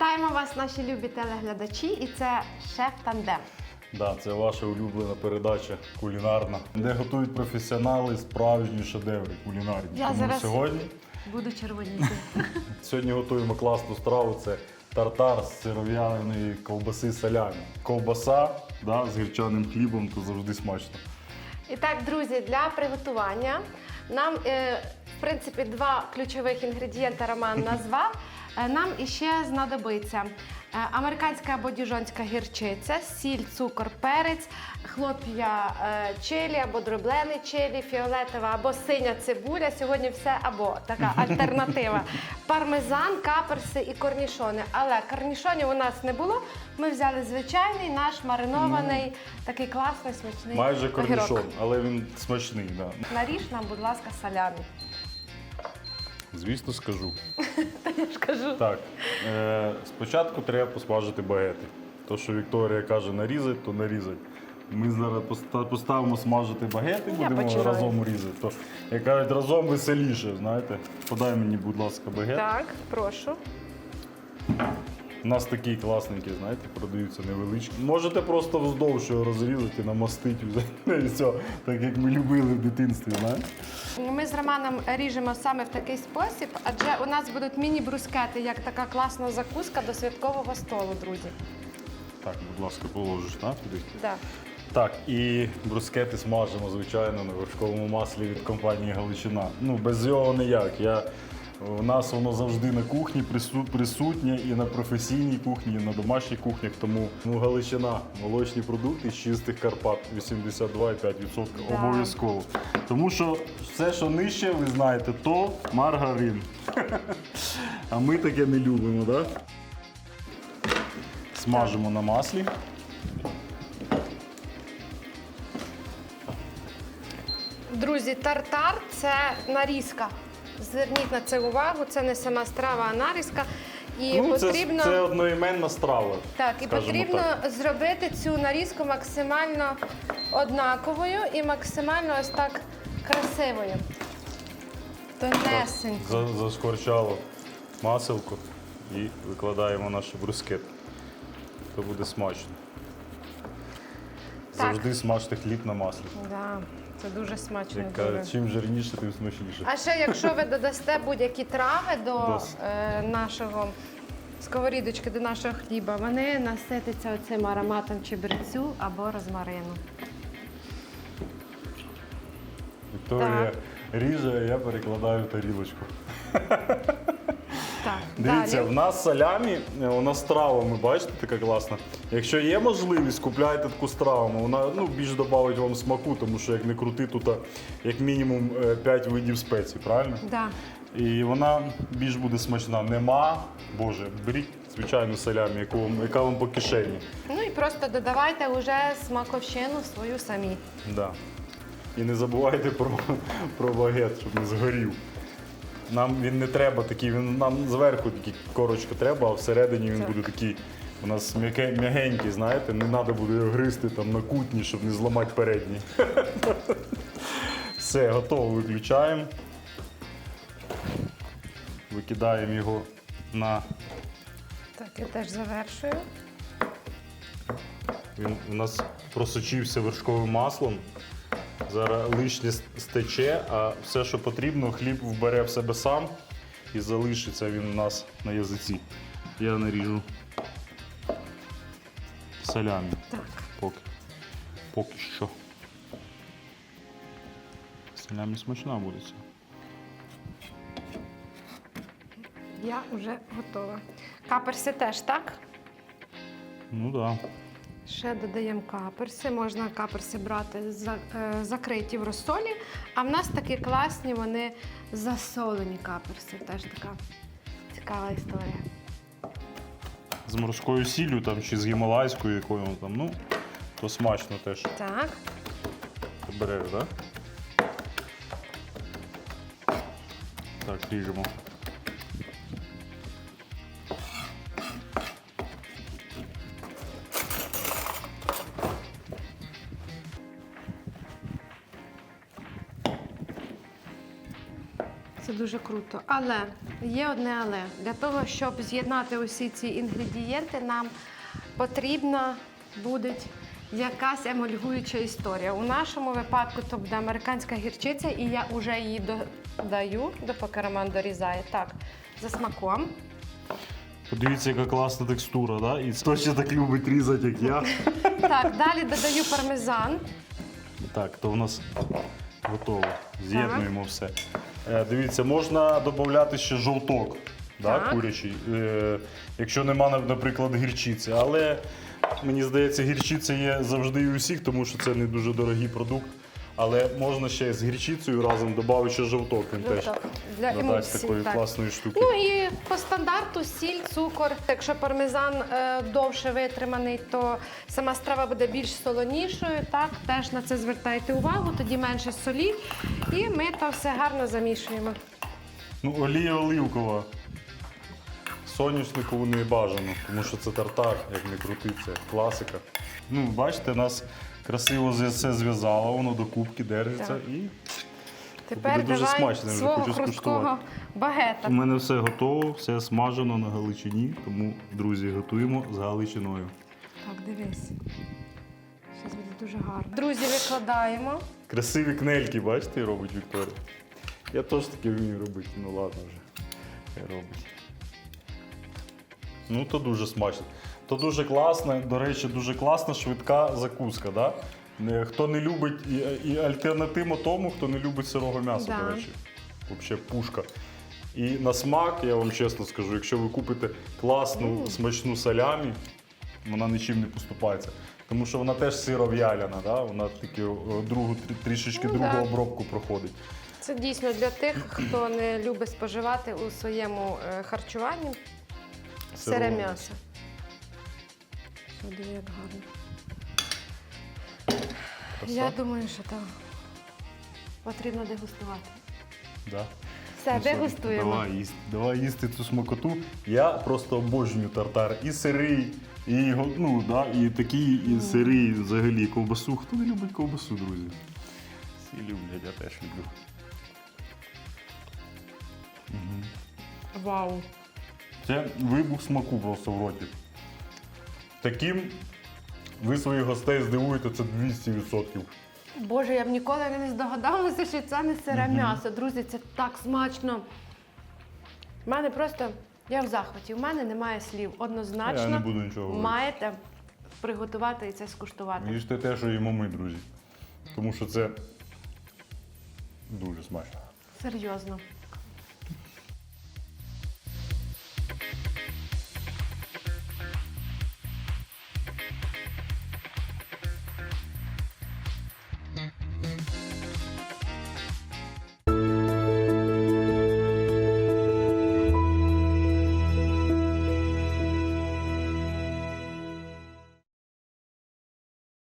Вітаємо вас, наші любі телеглядачі, і це шеф Тандем. Да, це ваша улюблена передача кулінарна, де готують професіонали справжні шедеври кулінарні. Я Тому зараз- сьогодні, Буду червоніти. сьогодні готуємо класну страву. Це тартар з сиров'яної ковбаси салямі. Ковбаса да, з гірчаним хлібом, то завжди смачно. І так, друзі, для приготування нам, е, в принципі, два ключових інгредієнти Роман назвав. Е, Нам іще знадобиться е, американська або діжонська гірчиця, сіль, цукор, перець, хлоп'я е, чилі або дроблений чилі, фіолетова або синя цибуля. Сьогодні все або така альтернатива. Пармезан, каперси і корнішони. Але корнішонів у нас не було. Ми взяли звичайний наш маринований, такий класний, смачний Майже корнішон, але він смачний. Да. Наріж нам, будь ласка, салямі. Звісно, скажу. Я ж кажу. Так, е, спочатку треба посмажити багети. То, що Вікторія каже нарізать, то нарізать. Ми зараз поста- поставимо смажити багети, Я будемо починаю. разом різати. То, як кажуть, разом веселіше, знаєте. Подай мені, будь ласка, багет. Так, прошу. У нас такі класненькі, знаєте, продаються невеличкі. Можете просто вздовж його розрізати, намастити і все, так як ми любили в дитинстві, знаєте. Ми з Романом ріжемо саме в такий спосіб, адже у нас будуть міні-брускети, як така класна закуска до святкового столу, друзі. Так, будь ласка, положиш так, туди. Да. Так, і брускети смажимо, звичайно, на вершковому маслі від компанії Галичина. Ну, без цього ніяк. Я, у нас воно завжди на кухні прису- присутнє і на професійній кухні, і на домашніх кухнях. Тому ну, Галичина, молочні продукти з чистих Карпат 82,5% Да. обов'язково. Тому що все, що нижче, ви знаєте, то маргарин. А ми таке не любимо, так? Смажимо на маслі. Друзі, тартар це нарізка. Зверніть на це увагу, це не сама страва, а нарізка. І Ну, потрібно, це, це одноіменна страва. так, і потрібно так. зробити цю нарізку максимально однаковою і максимально ось так красивою. Тонесенько. За- Зашкварчало маселко і викладаємо наші брускети. То буде смачно. Так. Завжди смажте хліб на маслі. Да, це дуже смачно. Як дуже. чим жирніше, тим смачніше. А ще якщо ви додасте будь-які трави до Дос- е, нашого сковорідочки, до нашого хліба, вони наситяться оцим ароматом чебрецю або розмарину. Вікторія ріже, а я перекладаю тарілочку. Так, Дивіться, далі. в нас салямі, е, у нас з травами, бачите, така класна. Якщо є можливість, купляйте таку страву. Вона ну, більш додавить вам смаку, тому що як не крути, тут як мінімум 5 видів спецій, правильно? Да. І вона більш буде смачна. Нема, боже, беріть звичайну салямі, яку вам, яка вам по кишені. Ну і просто додавайте вже смаковщину свою самі. Да. І не забувайте про, про багет, щоб не згорів. Нам він не треба такий, він нам зверху тільки корочка треба, а всередині він буде такий. У нас м'яке- м'ягенький, знаєте, не треба буде його гризти там на кутні, щоб не зламати передній. Все, готово, виключаємо. Викидаємо його на. Так, я теж завершую. Він у нас просочився вершковим маслом. Зараз лишнє стече, а все, що потрібно, хліб вбере в себе сам і залишиться він у нас на язиці. Я наріжу салямі Так. поки. Поки що. Салямі смачна буде. ця. Я вже готова. Каперси теж, так? Ну так. Да. Ще додаємо каперси. Можна каперси брати е, закриті в розсолі. А в нас такі класні, вони засолені каперси. Теж така цікава історія. З морською сіллю там, чи з гімалайською якою там, ну, то смачно теж. Так. Береш, так? Так, ріжемо. Це дуже круто. Але є одне але. Для того, щоб з'єднати усі ці інгредієнти, нам потрібна буде якась емульгуюча історія. У нашому випадку то буде американська гірчиця, і я вже її додаю, допоки Роман дорізає. Так, за смаком. Подивіться, яка класна текстура, да? І хто ще так любить різати, як я. Так, далі додаю пармезан. Так, то в нас готово. З'єднуємо все. Е, дивіться, можна додати ще жовток, да, Так. курячий, е, якщо нема, нап- наприклад, гірчиці. Але мені здається, гірчиця є завжди і у всіх, тому що це не дуже дорогий продукт. Але можна ще з гірчицею разом додати ще жовток. Він теж Жовток для додасть емульсії, такої так. класної штуки. Ну і по стандарту сіль, цукор. Якщо пармезан е, довше витриманий, то сама страва буде більш солонішою. Так, теж на це звертайте увагу, тоді менше солі. І ми то все гарно замішуємо. Ну, олія оливкова. Соняшникову не бажано, тому що це тартар, як не крути, це класика. Ну, бачите, нас красиво все зв'язало, воно до кубки держиться Так. і Тепер Буде дуже давай смачно, я вже свого хочу хрусткого скуштувати. багета. у мене все готово, все смажено на Галичині, тому, друзі, готуємо з Галичиною. Так, дивись. Зараз буде дуже гарно. Друзі, викладаємо. Красиві кнельки, бачите, робить Вікторія. Я теж таке вмію робити, ну ладно вже. Хай робить. Ну, то дуже смачно. То дуже класно, до речі, дуже класна, швидка закуска. Да? Хто не любить, і, і альтернатива тому, хто не любить сирого м'яса, Да. до речі. Взагалі пушка. І на смак, я вам чесно скажу, якщо ви купите класну, смачну салямі, вона нічим не поступається. Тому що вона теж сиров'яляна, да? вона таки другу, трішечки Ну, другу да. обробку проходить. Це дійсно для тих, хто не любить споживати у своєму е, харчуванні сире м'ясо. Диви, як гарно. Краса. Я думаю, що так. Потрібно дегустувати. Да. Все, Ну, дегустуємо. Давай їсти, давай їсти цю смакоту. Я просто обожнюю тартар. І сирий, і, ну, да, і такий, і сирий, взагалі, ковбасу. Хто не любить ковбасу, друзі? Всі люблять, я теж люблю. Вау. Це вибух смаку просто в роті. Таким ви своїх гостей здивуєте, це 200%. Боже, я б ніколи не здогадалася, що це не сире м'ясо. Друзі, це так смачно. У мене просто, я в захваті, у мене немає слів. Однозначно Я не буду нічого говорити. маєте приготувати і це скуштувати. Їжте те, що їмо ми, друзі. Тому що це дуже смачно. Серйозно.